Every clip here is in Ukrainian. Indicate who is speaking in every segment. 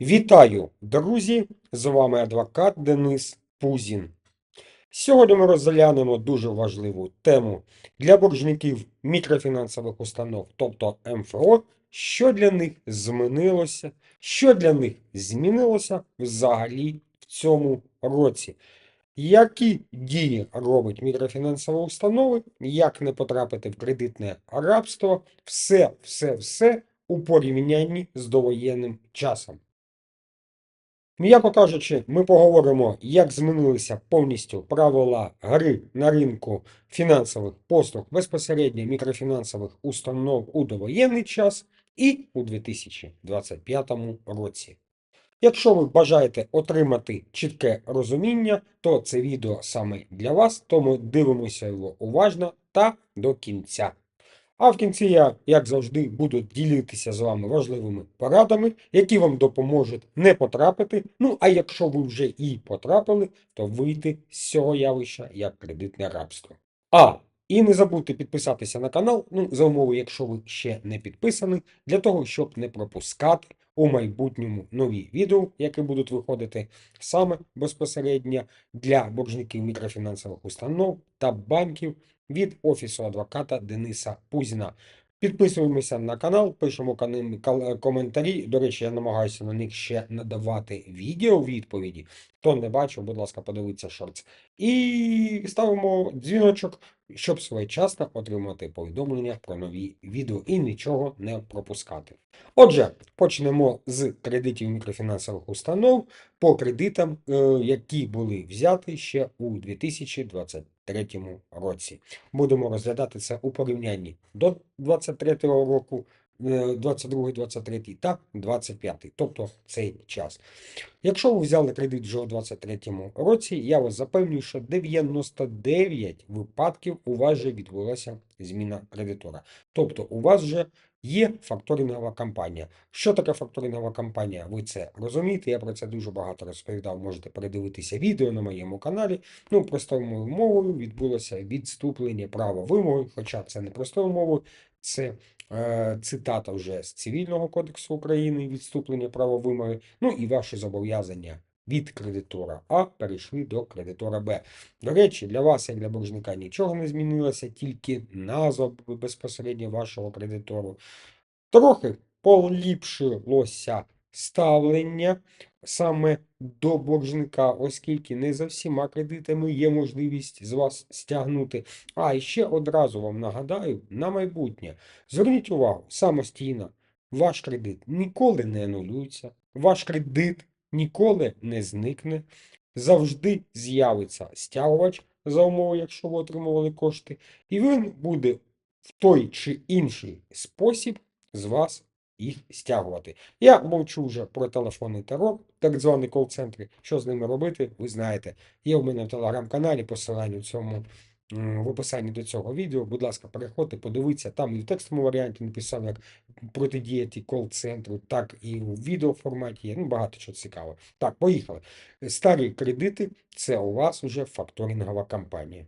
Speaker 1: Вітаю, друзі! З вами адвокат Денис Пузін. Сьогодні ми розглянемо дуже важливу тему для боржників мікрофінансових установ, тобто МФО, що для них змінилося, що для них змінилося взагалі в цьому році. Які дії робить мікрофінансова установа, як не потрапити в кредитне рабство, все, все, все у порівнянні з довоєнним часом. М'яко кажучи, ми поговоримо, як змінилися повністю правила гри на ринку фінансових послуг безпосередньо мікрофінансових установ у довоєнний час і у 2025 році. Якщо ви бажаєте отримати чітке розуміння, то це відео саме для вас, тому дивимося його уважно та до кінця. А в кінці я, як завжди, буду ділитися з вами важливими порадами, які вам допоможуть не потрапити. Ну, а якщо ви вже і потрапили, то вийти з цього явища як кредитне рабство. А, і не забудьте підписатися на канал, ну, за умови, якщо ви ще не підписані, для того, щоб не пропускати у майбутньому нові відео, які будуть виходити саме безпосередньо для боржників мікрофінансових установ та банків від Офісу адвоката Дениса Пузіна. Підписуємося на канал, пишемо коментарі. До речі, я намагаюся на них ще надавати відео відповіді. Хто не бачив, будь ласка, подивіться шортс. І ставимо дзвіночок, щоб своєчасно отримати повідомлення про нові відео і нічого не пропускати. Отже, почнемо з кредитів мікрофінансових установ по кредитам, е, які були взяті ще у 2023 році. Будемо розглядати це у порівнянні до 2023 року, е, 22, 23 та 25, тобто цей час. Якщо ви взяли кредит вже у 2023 році, я вас запевнюю, що 99 випадків у вас вже відбулася зміна кредитора. Тобто у вас вже є факторингова компанія. Що таке факторингова компанія? Ви це розумієте? Я про це дуже багато розповідав. Можете передивитися відео на моєму каналі. Ну, простою мовою відбулося відступлення права вимоги, хоча це не простою мовою, це е, цитата вже з Цивільного кодексу України, відступлення права вимоги, ну і ваші зобов'язання від кредитора А перейшли до кредитора Б. До речі, для вас, як для боржника, нічого не змінилося, тільки назва безпосередньо вашого кредитору. Трохи поліпшилося ставлення саме до боржника, оскільки не за всіма кредитами є можливість з вас стягнути. А ще одразу вам нагадаю на майбутнє. Зверніть увагу, самостійно, ваш кредит ніколи не анулюється, ваш кредит ніколи не зникне, завжди з'явиться стягувач за умови, якщо ви отримували кошти, і він буде в той чи інший спосіб з вас їх стягувати. Я мовчу вже про телефонний терор, так званий кол-центри. Що з ними робити, ви знаєте. Є в мене в телеграм-каналі посилання в цьому в описанні до цього відео. Будь ласка, переходьте, подивіться. Там і в текстовому варіанті написав, як протидіяти кол-центру, так і у відеоформаті є. Ну, багато чого цікавого. Так, поїхали. Старі кредити це у вас вже факторингова компанія.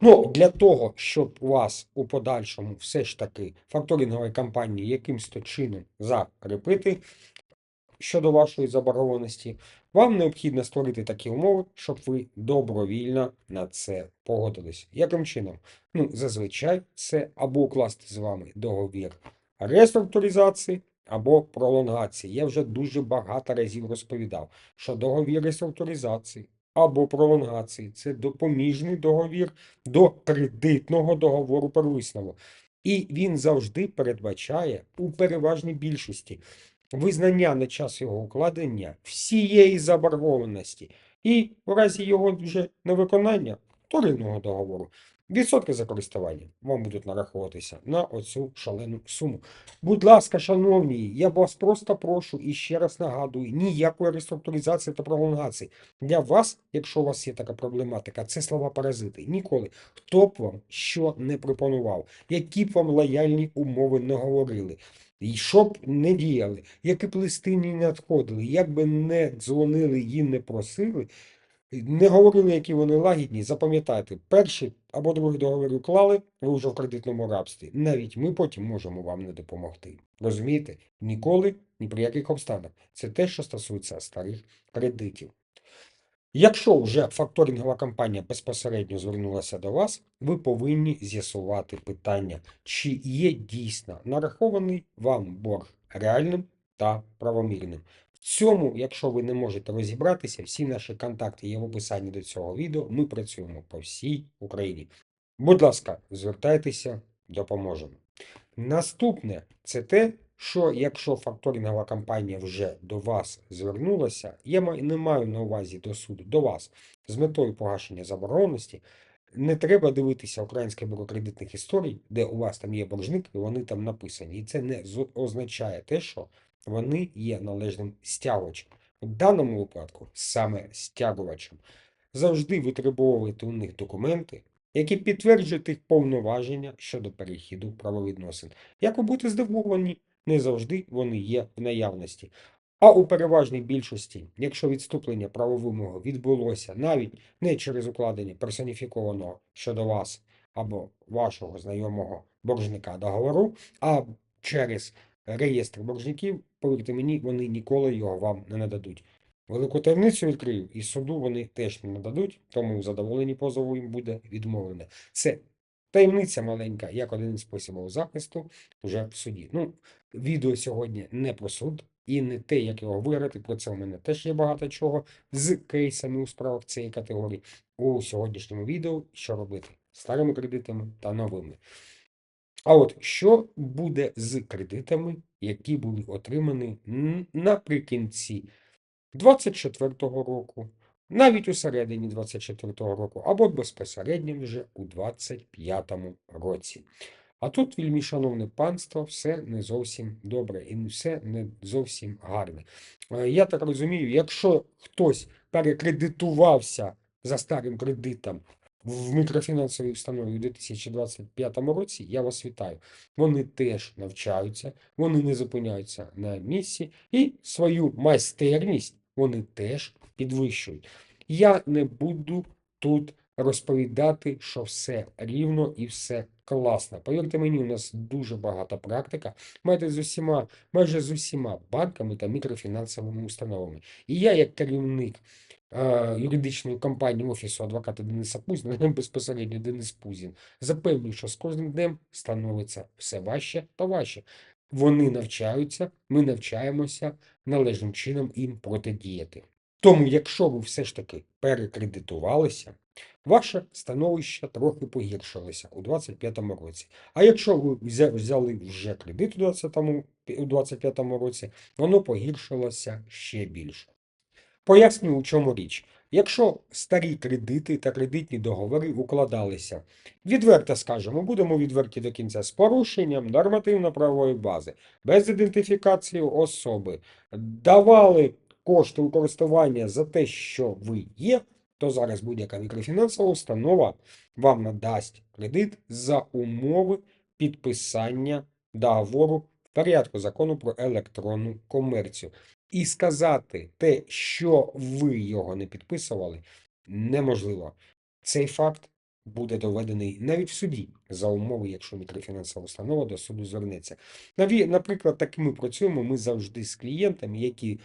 Speaker 1: Ну, для того, щоб у вас у подальшому все ж таки факторингової компанії якимсь то чином закріпити щодо вашої заборгованості, вам необхідно створити такі умови, щоб ви добровільно на це погодились. Яким чином? Ну, зазвичай це або укласти з вами договір реструктуризації або пролонгації. Я вже дуже багато разів розповідав, що договір реструктуризації або пролонгації це допоміжний договір до кредитного договору первисного. І він завжди передбачає у переважній більшості визнання на час його укладення всієї заборгованості і в разі його вже невиконання вторинного договору. Відсотки за користування вам будуть нараховуватися на оцю шалену суму. Будь ласка, шановні, я вас просто прошу і ще раз нагадую: ніякої реструктуризації та пролонгації. Для вас, якщо у вас є така проблематика, це слова паразити. Ніколи. Хто б вам що не пропонував, які б вам лояльні умови не говорили. І що б не діяли, які б листи не надходили, як би не дзвонили і не просили, Не говорили, які вони лагідні. Запам'ятайте, перший або другий договір уклали, ви вже в кредитному рабстві. Навіть ми потім можемо вам не допомогти. Розумієте? Ніколи, ні при яких обставинах. Це те, що стосується старих кредитів. Якщо вже факторингова компанія безпосередньо звернулася до вас, ви повинні з'ясувати питання, чи є дійсно нарахований вам борг реальним та правомірним. Цьому, якщо ви не можете розібратися, всі наші контакти є в описанні до цього відео. Ми працюємо по всій Україні. Будь ласка, звертайтеся, допоможемо. Наступне це те, що якщо факторингова компанія вже до вас звернулася, я не маю на увазі до суду, до вас з метою погашення заборгованості, не треба дивитися Українське бюро кредитних історій, де у вас там є боржник, і вони там написані. І це не означає те, що вони є належним стягувачем. У даному випадку саме стягувачем. Завжди витребовуйте у них документи, які підтверджують їх повноваження щодо перехіду правовідносин. Як ви будете здивовані, не завжди вони є в наявності. А у переважній більшості, якщо відступлення правовимого відбулося навіть не через укладення персоніфікованого щодо вас або вашого знайомого боржника договору, а через реєстр боржників, повірте мені, вони ніколи його вам не нададуть. Велику таємницю відкрию, і суду вони теж не нададуть, тому в задоволенні позову їм буде відмовлене. Це таємниця маленька, як один із способів захисту вже в суді. Ну, відео сьогодні не про суд і не те, як його виграти. Про це у мене теж є багато чого з кейсами у справах цієї категорії. У сьогоднішньому відео що робити старими кредитами та новими. А от що буде з кредитами, які були отримані наприкінці 24-го року, навіть у середині 24-го року, або безпосередньо вже у 25-му році. А тут, вельмі шановне панство, все не зовсім добре і все не зовсім гарне. Е, Я так розумію, якщо хтось перекредитувався за старим кредитом в мікрофінансовій установі у 2025 році, я вас вітаю. Вони теж навчаються, вони не зупиняються на місці і свою майстерність вони теж підвищують. Я не буду тут розповідати, що все рівно і все класно. Повірте мені, у нас дуже багата практика майже з усіма, майже з усіма банками та мікрофінансовими установами. І я, як керівник юридичної компанії Офісу адвоката Дениса Пузіна, безпосередньо Денис Пузін, запевнюю, що з кожним днем становиться все важче та важче. Вони навчаються, ми навчаємося належним чином їм протидіяти. Тому, якщо ви все ж таки перекредитувалися, ваше становище трохи погіршилося у 2025 році. А якщо ви взяли вже кредит у 2020 у 2025 році, воно погіршилося ще більше. Поясню, у чому річ. Якщо старі кредити та кредитні договори укладалися, відверто скажемо, будемо відверті до кінця, з порушенням нормативно-правової бази, без ідентифікації особи, давали кошти у користування за те, що ви є, то зараз будь-яка мікрофінансова установа вам надасть кредит за умови підписання договору порядку закону про електронну комерцію. І сказати те, що ви його не підписували, неможливо. Цей факт буде доведений навіть в суді за умови, якщо мікрофінансова установа до суду звернеться. Наприклад, так ми працюємо. Ми завжди з клієнтами, які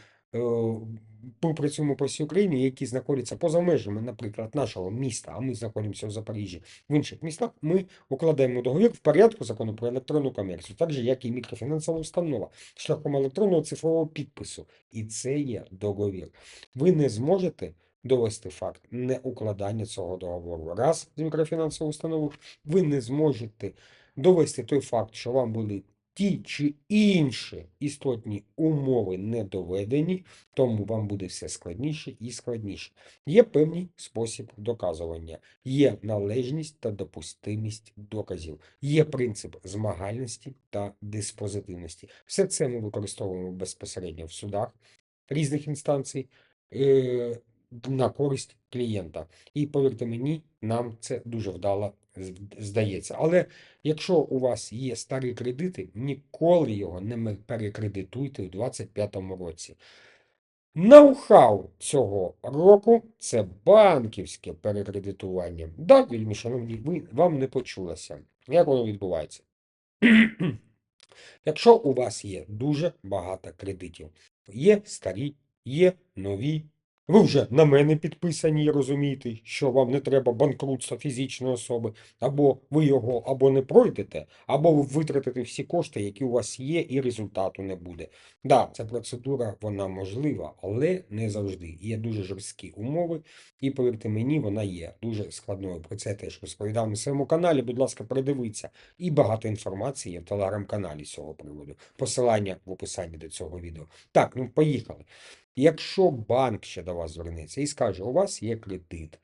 Speaker 1: ми працюємо по всій Україні, які знаходяться поза межами, наприклад, нашого міста, а ми знаходимося в Запоріжжі, в інших містах, ми укладаємо договір в порядку закону про електронну комерцію, так же, як і мікрофінансова установа, шляхом електронного цифрового підпису. І це є договір. Ви не зможете довести факт неукладання цього договору. Раз з мікрофінансовою установою, ви не зможете довести той факт, що вам були ті чи інші істотні умови не доведені, тому вам буде все складніше і складніше. Є певний спосіб доказування, є належність та допустимість доказів, є принцип змагальності та диспозитивності. Все це ми використовуємо безпосередньо в судах різних інстанцій е, на користь клієнта. І повірте мені, нам це дуже вдало здається. Але якщо у вас є старі кредити, ніколи його не перекредитуйте у 2025 році. Ноу-хау цього року це банківське перекредитування. Да, вельми, шановні, ви, вам не почулося. Як воно відбувається? Якщо у вас є дуже багато кредитів, є старі, є нові, ви вже на мене підписані і розумієте, що вам не треба банкрутства фізичної особи, або ви його або не пройдете, або ви витратите всі кошти, які у вас є, і результату не буде. Да, ця процедура вона можлива, але не завжди. Є дуже жорсткі умови, і повірте мені, вона є дуже складною. Про це теж розповідав на своєму каналі. Будь ласка, передивіться. І багато інформації є в телеграм-каналі з цього приводу. Посилання в описанні до цього відео. Так, ну поїхали. Якщо банк ще до вас звернеться і скаже, у вас є кредит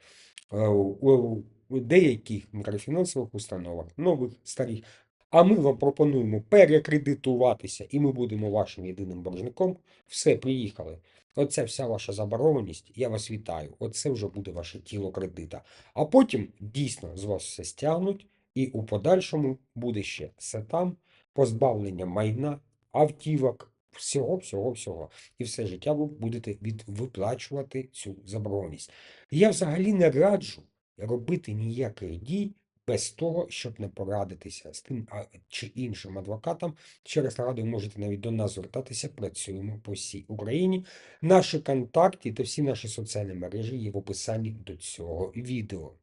Speaker 1: е, у деяких мікрофінансових установах, нових, старих, а ми вам пропонуємо перекредитуватися, і ми будемо вашим єдиним боржником, все, приїхали. Оце вся ваша заборгованість, я вас вітаю. Оце вже буде ваше тіло кредита. А потім дійсно з вас все стягнуть, і у подальшому буде ще все там, позбавлення майна, автівок, всього, всього, всього. І все життя ви будете від, виплачувати цю заборгованість. Я взагалі не раджу робити ніяких дій без того, щоб не порадитися з тим чи іншим адвокатом. Через раду можете навіть до нас звертатися, працюємо по всій Україні. Наші контакти та всі наші соціальні мережі є в описанні до цього відео.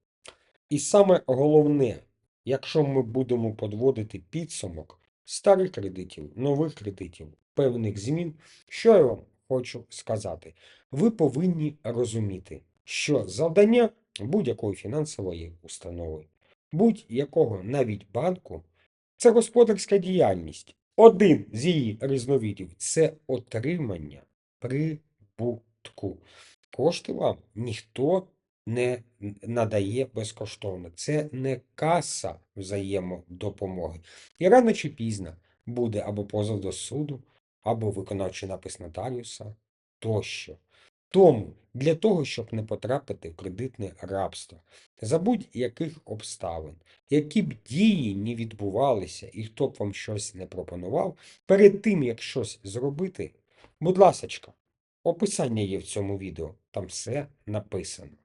Speaker 1: І саме головне, якщо ми будемо подводити підсумок старих кредитів, нових кредитів, певних змін, що я вам хочу сказати, ви повинні розуміти, що завдання будь-якої фінансової установи, будь-якого навіть банку, це господарська діяльність. Один з її різновидів це отримання прибутку. Кошти вам ніхто не надає безкоштовно. Це не каса взаємодопомоги. І рано чи пізно буде або позов до суду, або виконавчий напис нотаріуса тощо. Тому для того, щоб не потрапити в кредитне рабство, за будь-яких обставин, які б дії не відбувалися, і хто б вам щось не пропонував, перед тим, як щось зробити, будь ласочка, описання є в цьому відео, там все написано.